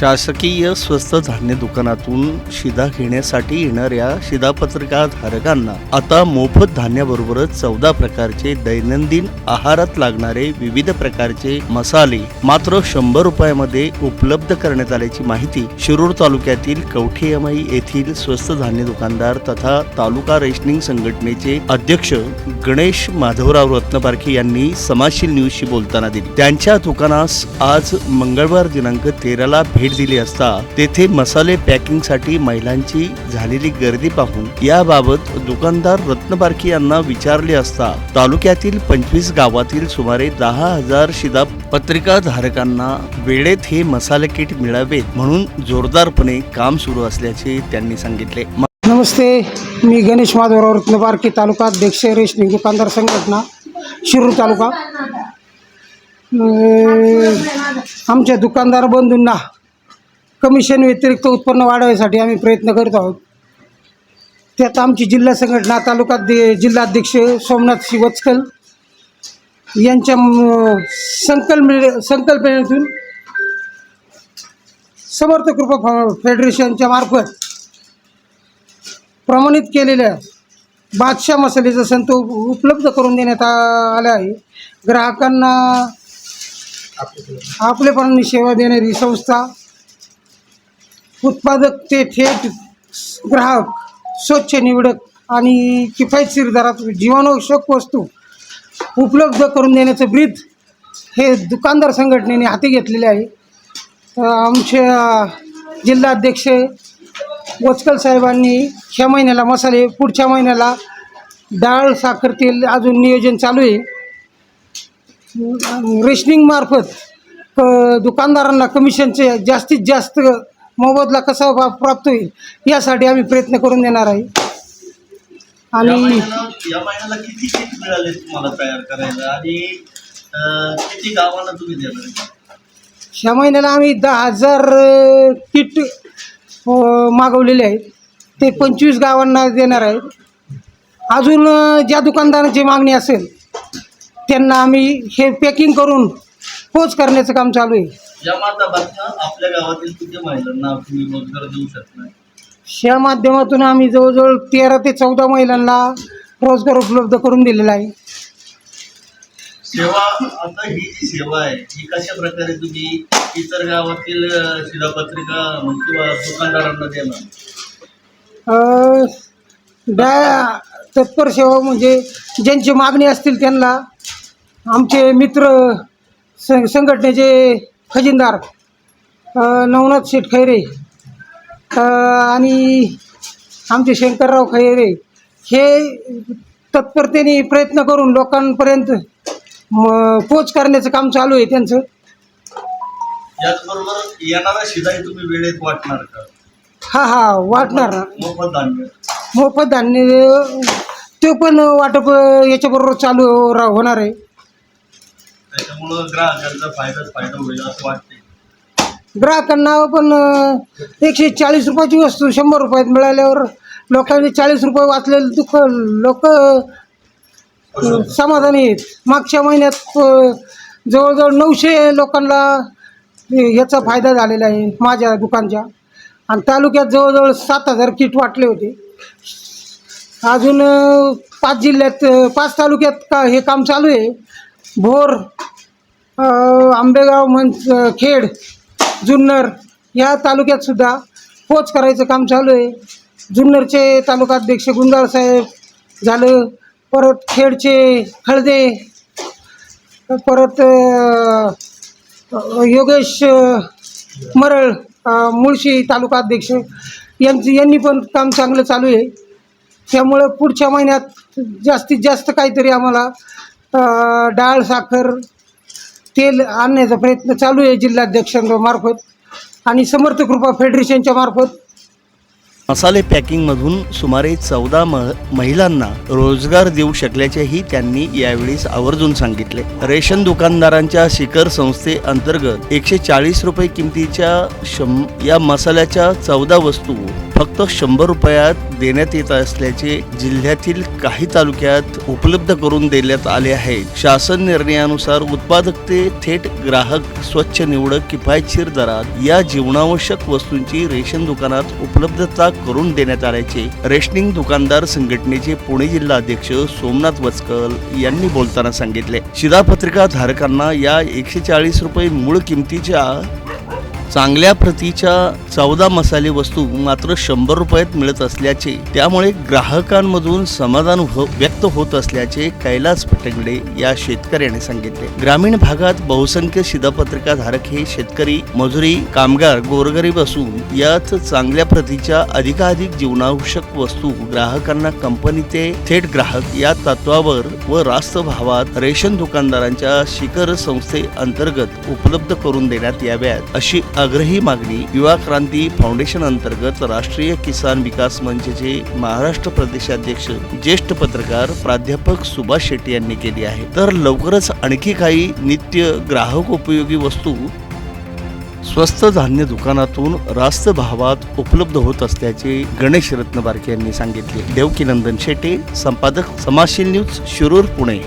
शासकीय स्वस्त धान्य दुकानातून शिधा घेण्यासाठी येणाऱ्या शिधापत्रिका धारकांना आता मोफत धान्याबरोबरच चौदा प्रकारचे दैनंदिन आहारात लागणारे विविध प्रकारचे मसाले मात्र शंभर रुपयामध्ये उपलब्ध करण्यात आल्याची माहिती शिरूर तालुक्यातील कवठेयमाई येथील स्वस्त धान्य दुकानदार तथा तालुका रेशनिंग संघटनेचे अध्यक्ष गणेश माधवराव रत्नपारखे यांनी समाजशील न्यूजशी बोलताना दिली. त्यांच्या दुकानास आज मंगळवार दिनांक तेराला भेट दिली असता तेथे मसाले पॅकिंगसाठी महिलांची झालेली गर्दी पाहून याबाबत दुकानदार रत्नबारकी यांना विचारले असता तालुक्यातील पंचवीस गावातील सुमारे दहा हजार शिदा पत्रिका धारकांना वेळेत हे मसाले किट मिळावेत म्हणून जोरदारपणे काम सुरू असल्याचे त्यांनी सांगितले. नमस्ते मी गणेश माधवराव रत्नबारकी तालुका अध्यक्ष रेशनी दुकानदार संघटना शिरूर तालुका. आमच्या दुकानदार बंधूंना कमिशन व्यतिरिक्त उत्पन्न वाढवण्यासाठी आम्ही प्रयत्न करत आहोत. त्यात आमची जिल्हा संघटना तालुका दे जिल्हाध्यक्ष सोमनाथ श्री वचकल यांच्या संकल्प संकल्पनेतून समर्थ कृपा फेडरेशनच्या मार्फत प्रमाणित केलेल्या बादशाह मसाल्याचा संत उपलब्ध करून देण्यात आ- आला आहे. ग्राहकांना आपलेपणाने सेवा देणारी संस्था उत्पादक ते थेट ग्राहक स्वच्छ निवडक आणि किफायतशीर दरात जीवनावश्यक वस्तू उपलब्ध करून देण्याचं ब्रीद हे दुकानदार संघटनेने हाती घेतलेले आहे. आमचे आमच्या जिल्हाध्यक्ष वचकल साहेबांनी ह्या महिन्याला मसाले पुढच्या महिन्याला डाळ साखर तेल अजून नियोजन चालू आहे. रेशनिंगमार्फत क दुकानदारांना कमिशनचे जास्तीत जास्त मोबदला कसा प्रा- प्राप्त होईल यासाठी आम्ही प्रयत्न करून देणार आहे. या आणि महिन्याला या महिन्याला किती किट मिळाले तुम्हाला तयार करायला? आणि अं, किती गावांना तुम्ही देणार आहे? ह्या महिन्याला आम्ही दहा हजार अ, किट अ, मागवलेले आहेत. ते पंचवीस गावांना देणार आहेत. अजून अ, ज्या दुकानदारांची मागणी असेल त्यांना आम्ही हे पॅकिंग करून पोच करण्याचं काम चालू आहे. या माध्यमातून आपल्या गावातील किती महिलांना तुम्ही रोजगार देऊ शकता ह्या माध्यमातून आम्ही जवळजवळ तेरा ते चौदा महिलांना रोजगार उपलब्ध करून दिलेला आहे. सेवा आता ही जी सेवा आहे ही कशा प्रकारे तुम्ही इतर गावातील शिधापत्रिका किंवा दुकानदारांना देणार? अ, तत्पर सेवा म्हणजे ज्यांची मागणी असतील त्यांना आमचे मित्र स संघटनेचे खजिनदार नवनाथ शेठ खैरे. आणि आमचे शंकरराव खैरे. हे तत्परतेने प्रयत्न करून लोकांपर्यंत पोच करण्याचं काम चालू आहे त्यांचं. याचबरोबर येणारा तुम्ही वेळेत वाटणार का? हा हा वाटणार ना. मोफत धान्य. मोफत धान्य ते पण वाटप याच्याबरोबर चालू रा- होणार आहे. त्याच्यामुळं ग्राहकांचा फायदाच फायदा होईल असं वाटते ग्राहकांना पण अं, एकशे चाळीस रुपयाची वस्तू शंभर रुपयात मिळाल्यावर लोकांनी चाळीस रुपये वाचलेले दुःख लोक समाधानी आहेत. मागच्या महिन्यात अं, जवळजवळ नऊशे लोकांना याचा फायदा झालेला आहे माझ्या दुकानच्या. आणि तालुक्यात जवळजवळ सात हजार किट वाटले होते. अजून अं, पाच जिल्ह्यात अं, पाच तालुक्यात का हे काम चालू आहे. भोर आंबेगाव मन खेड जुन्नर या तालुक्यात सुद्धा पोच करायचं काम चालू आहे. जुन्नरचे तालुकाध्यक्ष गुंजाळ साहेब झालं परत खेडचे हळदे परत योगेश मरळ मुळशी मुळशी तालुकाध्यक्ष यांची यांनी पण काम चांगलं चालू आहे. त्यामुळं पुढच्या महिन्यात जास्तीत जास्त काहीतरी आम्हाला डाळ साखर तेल आणण्याचा प्रयत्न चालू आहे जिल्हाध्यक्षांमार्फत आणि समर्थ कृपा फेडरेशनच्या मार्फत. मसाले पॅकिंगमधून सुमारे चौदा महिलांना रोजगार देऊ शकल्याचेही त्यांनी यावेळी आवर्जून सांगितले. रेशन दुकानदारांच्या शिखर संस्थे अंतर्गत एकशे चाळीस रुपये किमतीच्या शं या मसाल्याच्या चौदा वस्तू फक्त शंभर रुपयात देण्यात येत असल्याचे जिल्ह्यातील काही तालुक्यात उपलब्ध करून देण्यात आले आहे. शासन निर्णयानुसार उत्पादकते थेट ग्राहक स्वच्छ निवडक किफायतशीर दरात या जीवनावश्यक वस्तूंची रेशन दुकानात उपलब्धता करून देण्यात आल्याचे रेशनिंग दुकानदार संघटनेचे पुणे जिल्हा अध्यक्ष सोमनाथ वचकल यांनी बोलताना सांगितले. शिधापत्रिका धारकांना या एकशे चाळीस रुपये मूळ किमतीच्या चांगल्या प्रतीच्या चौदा मसाले वस्तू मात्र शंभर रुपयात मिळत असल्याचे त्यामुळे ग्राहकांमधून समाधान हो- व्यक्त होत असल्याचे कैलास पटंगडे या शेतकऱ्याने सांगितले. ग्रामीण भागात बहुसंख्य शिधापत्रिका धारक हे शेतकरी मजुरी कामगार गोरगरीब असून यात चांगल्या प्रतीच्या अधिकाधिक जीवनावश्यक वस्तू ग्राहकांना कंपनीचे थेट ग्राहक या तत्वावर व रास्त भावात रेशन दुकानदारांच्या शिखर संस्थे अंतर्गत उपलब्ध करून देण्यात याव्यात अशी आग्रही मागणी युवा क्रांती फाउंडेशन अंतर्गत राष्ट्रीय किसान विकास मंचचे महाराष्ट्र प्रदेशाध्यक्ष ज्येष्ठ पत्रकार प्राध्यापक सुभाष शेट्टी यांनी केली आहे. तर लवकरच आणखी काही नित्य ग्राहक उपयोगी वस्तू स्वस्त धान्य दुकानातून रास्त भावात उपलब्ध होत असल्याचे गणेश रत्नबारके यांनी सांगितले. देवकीनंदन शेटे संपादक समाजशील न्यूज शिरूर पुणे.